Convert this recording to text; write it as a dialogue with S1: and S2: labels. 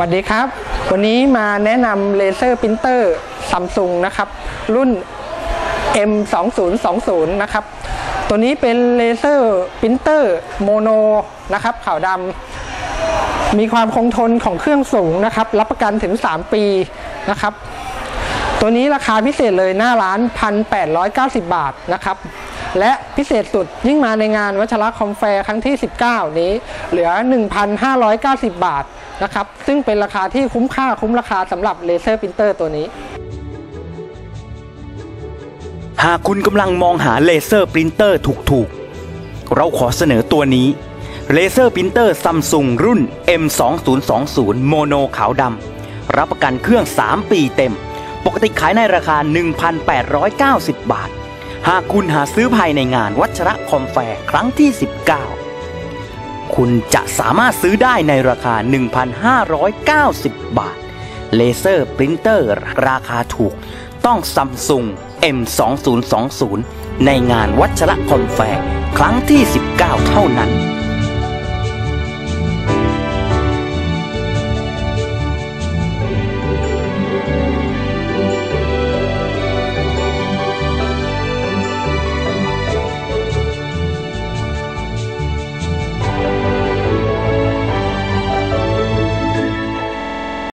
S1: วัสดีครับ วันนี้มาแนะนำเลเซอร์ปรินเตอร์ซัมซุงนะครับ รุ่น M2020 นะครับ ตัวนี้เป็นเลเซอร์ปรินเตอร์โมโนนะครับขาวดำมีความคงทนของเครื่องสูงนะครับ รับประกันถึง 3 ปีนะครับ ตัวนี้ราคาพิเศษเลยหน้าร้าน 1,890 บาทนะครับ และพิเศษสุดยิ่งมาในงานวัชระคอมแฟร์ครั้งที่ 19 นี้ เหลือ 1,590 บาท นะครับ ซึ่งเป็นราคาที่คุ้มค่าคุ้มราคาสำหรับเลเซอร์ปรินเตอร์ตัวนี้
S2: หากคุณกำลังมองหาเลเซอร์ปรินเตอร์ถูกๆ เราขอเสนอตัวนี้เลเซอร์ปรินเตอร์ซัมซุงรุ่น M2020 โมโนขาวดำรับประกันเครื่อง 3 ปีเต็ม ปกติขายในราคา 1,890 บาท หากคุณหาซื้อภายในงานวัชระคอมแฟร์ครั้งที่ 19 คุณจะสามารถซื้อได้ในราคา 1,590 บาท เลเซอร์ปรินเตอร์ ราคาถูก ต้องซัมซุง M2020 ในงานวัชระคอนแฟร์ครั้งที่ 19 เท่านั้น